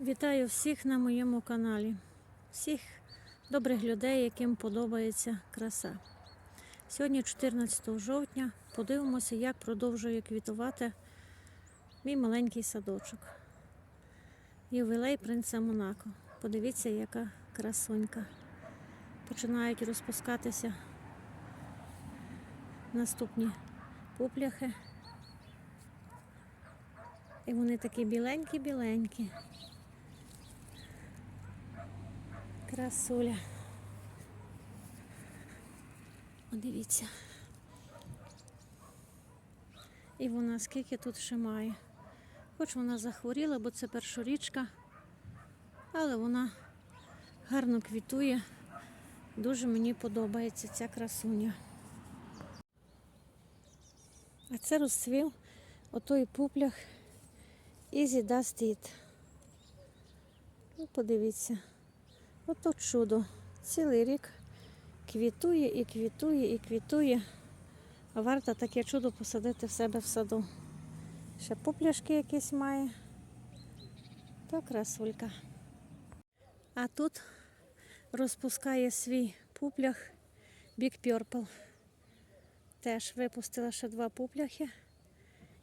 Вітаю всіх на моєму каналі, всіх добрих людей, яким подобається краса. Сьогодні, 14 жовтня, подивимося, як продовжує квітувати мій маленький садочок. Ювілей принца Монако. Подивіться, яка красунька. Починають розпускатися наступні пупляхи. І вони такі біленькі-біленькі. Красуля. О, дивіться. І вона скільки тут ще має. Хоч вона захворіла, бо це першорічка, але вона гарно квітує. Дуже мені подобається ця красуня. А це розцвів отой пуплях Easy Dust It. Ну, подивіться. Ото чудо. Цілий рік квітує і квітує і квітує. Варто таке чудо посадити в себе в саду. Ще попляшки якісь має. То красулька. А тут розпускає свій пуплях Big Purple. Теж випустила ще два пупляхи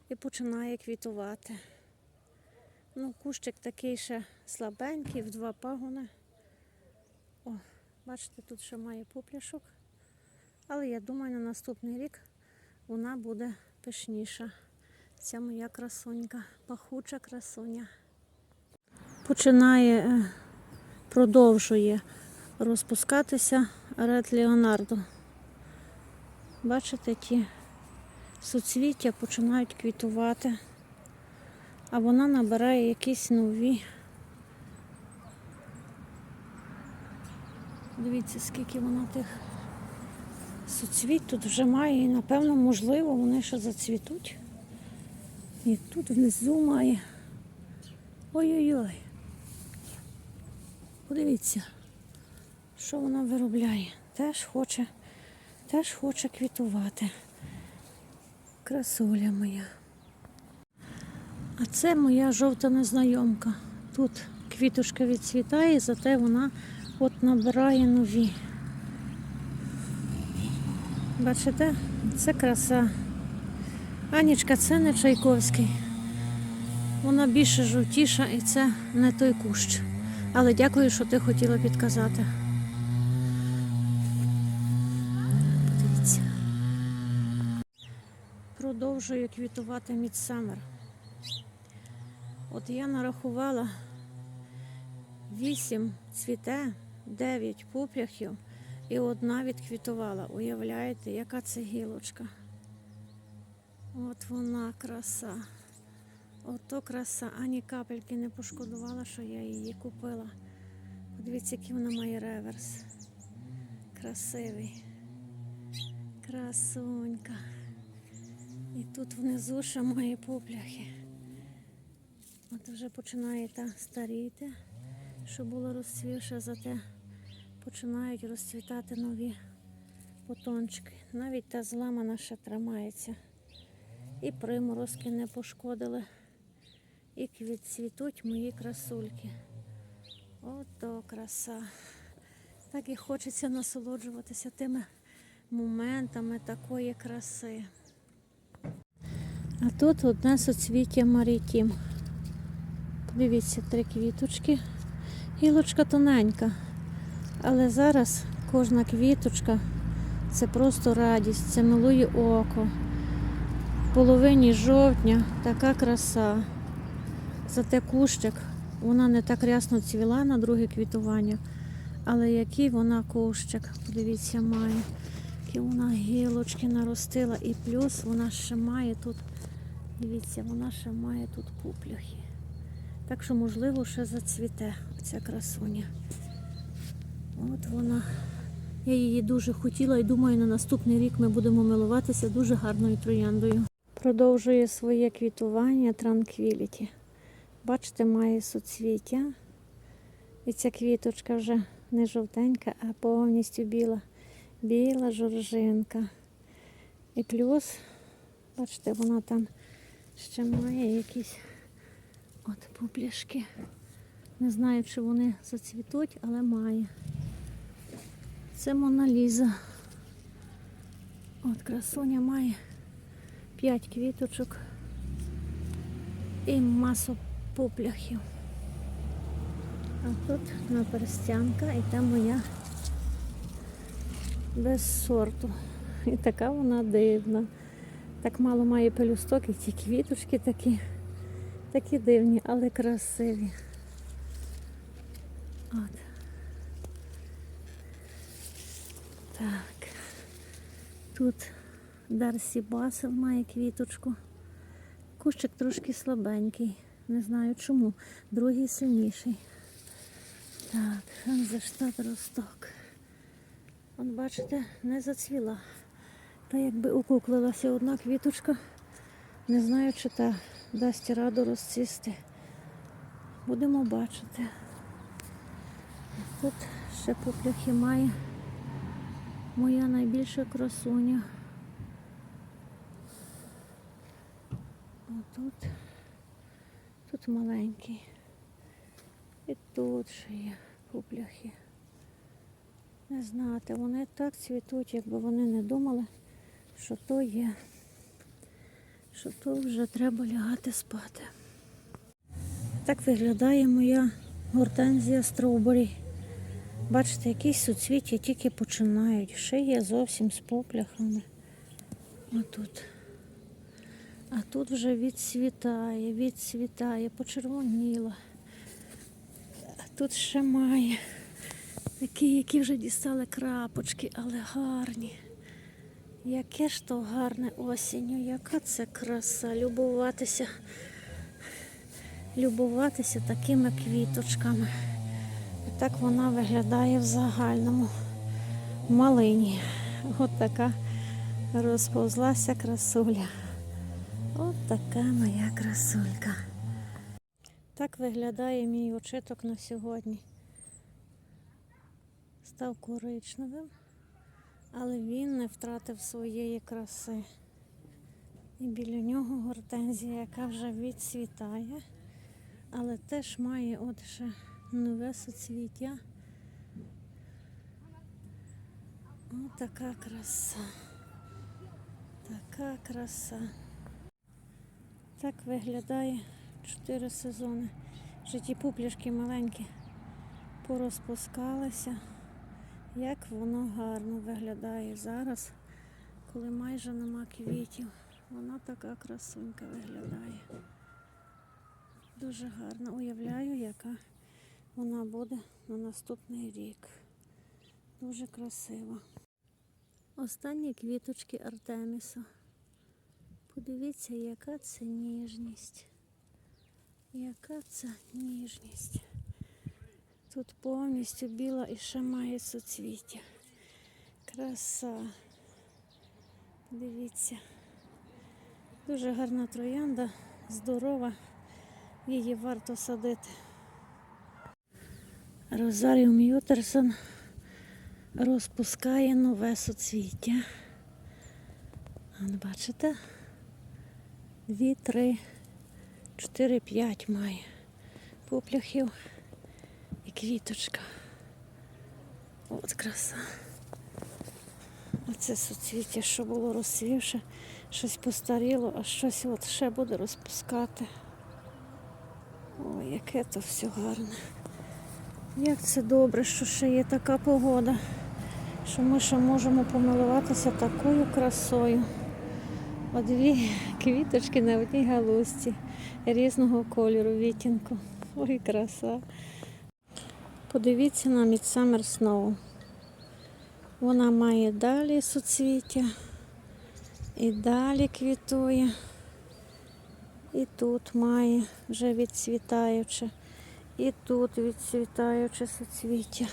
і починає квітувати. Ну, кущик такий ще слабенький, в два пагони. Бачите, тут ще має пупляшок. Але я думаю, на наступний рік вона буде пишніша. Ця моя красунька, пахуча красуня. Починає, е, продовжує розпускатися Ред Леонардо. Бачите, ті суцвіття починають квітувати, а вона набирає якісь нові. Дивіться, скільки вона тих суцвіт тут вже має, і напевно, можливо, вони ще зацвітуть. І тут внизу має. Ой-ой-ой. Подивіться, що вона виробляє. Теж хоче, теж хоче квітувати. Красуля моя. А це моя жовта незнайомка. Тут квіточка відцвітає, зате вона от набирає нові. Бачите, це краса. Анічка, це не Чайковський. Вона більше жовтіша і це не той кущ. Але дякую, що ти хотіла підказати. Подивіться. Продовжую квітувати Мідсамер. От я нарахувала вісім цвіте, дев'ять пуп'яхів і одна відквітувала. Уявляєте, яка це гілочка? От вона краса. Ото краса. Ані капельки не пошкодувала, що я її купила. Подивіться, який вона має реверс. Красивий. Красунька. І тут внизу ще має попляхи. От вже починає та старіти, що було розцвівше, зате починають розцвітати нові бутончики. Навіть та зламана ще тримається. І приморозки не пошкодили. І квітцвітуть мої красульки. Ото краса. Так і хочеться насолоджуватися тими моментами такої краси. А тут одне соцвіття Марітім. Подивіться, три квіточки. Гілочка тоненька. Але зараз кожна квіточка це просто радість, це милує око. В половині жовтня така краса. Зате кущик, вона не так рясно цвіла на друге квітування, але який вона кущик, подивіться, має. Які вона гілочки наростила. І плюс вона ще має тут, дивіться, вона ще має тут пупляхи. Так що, можливо, ще зацвіте ця красуня. От вона. Я її дуже хотіла і думаю, на наступний рік ми будемо милуватися дуже гарною трояндою. Продовжує своє квітування Tranquility. Бачите, має суцвіття. І ця квіточка вже не жовтенька, а повністю біла. Біла жоржинка. І плюс, бачите, вона там ще має якісь от пупляшки. Не знаю, чи вони зацвітуть, але має. Це Моналіза. От красуня має 5 квіточок і масу попляхів. А тут наперстянка і там моя без сорту. І така вона дивна. Так мало має пелюсток і ті квіточки такі, такі дивні, але красиві. От. Так. Тут Дарсі Басел має квіточку. Кущик трошки слабенький. Не знаю чому. Другий сильніший. Так, Ханзештат росток. От бачите, не зацвіла. Та якби укуклилася одна квіточка. Не знаю, чи та дасть раду розцвісти. Будемо бачити. Тут ще попляхи має моя найбільша красуня. Отут. Тут маленький. І тут ще є попляхи. Не знати, вони так цвітуть, якби вони не думали, що то є, що то вже треба лягати спати. Так виглядає моя гортензія строубері. Бачите, якісь суцвіття тільки починають. Ще є зовсім з попляхами. Отут. А тут вже відцвітає, відцвітає, почервоніла. Тут ще має. Такі, які вже дістали крапочки, але гарні. Яке ж то гарне осінню, яка це краса, любуватися, любуватися такими квіточками. І так вона виглядає в загальному малині. От така розповзлася красуля. От така моя красулька. Так виглядає мій очиток на сьогодні став коричневим, але він не втратив своєї краси. І біля нього гортензія, яка вже відцвітає, але теж має от ще нове соцвіття. О, така краса. Така краса. Так виглядає чотири сезони. Вже ті пупляшки маленькі порозпускалися. Як воно гарно виглядає зараз, коли майже нема квітів. Вона така красунька виглядає. Дуже гарно. Уявляю, яка вона буде на наступний рік. Дуже красиво. Останні квіточки Артеміса. Подивіться, яка це ніжність. Яка це ніжність. Тут повністю біла і ще має суцвіття. Краса. Дивіться. Дуже гарна троянда, здорова. Її варто садити. Розаріум Ютерсон розпускає нове суцвіття. От бачите? Дві, три, чотири, п'ять має попляхів і квіточка. От краса. Оце суцвіття, що було розсвівше, щось постаріло, а щось от ще буде розпускати. Ой, яке то все гарне. Як це добре, що ще є така погода, що ми ще можемо помилуватися такою красою. О, дві квіточки на одній галузці різного кольору, відтінку. Ой, краса. Подивіться на Midsummer Snow. Вона має далі суцвіття і далі квітує. І тут має вже відцвітаюче. І тут відцвітаюче суцвіття.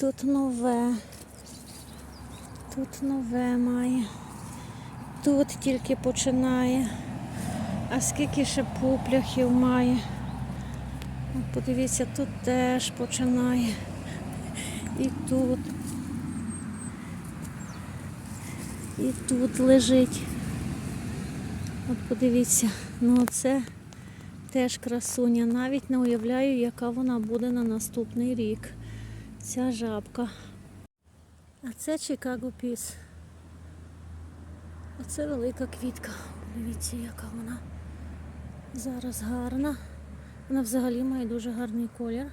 Тут нове. Тут нове має. Тут тільки починає. А скільки ще пупляхів має. От Подивіться, тут теж починає. І тут. І тут лежить. От подивіться, ну це, Теж красуня. Навіть не уявляю, яка вона буде на наступний рік. Ця жабка. А це Чикаго Піс. Оце велика квітка. Дивіться, яка вона зараз гарна. Вона взагалі має дуже гарний колір.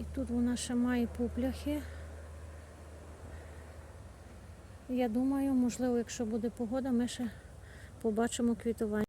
І тут вона ще має пупляхи. Я думаю, можливо, якщо буде погода, ми ще побачимо квітування.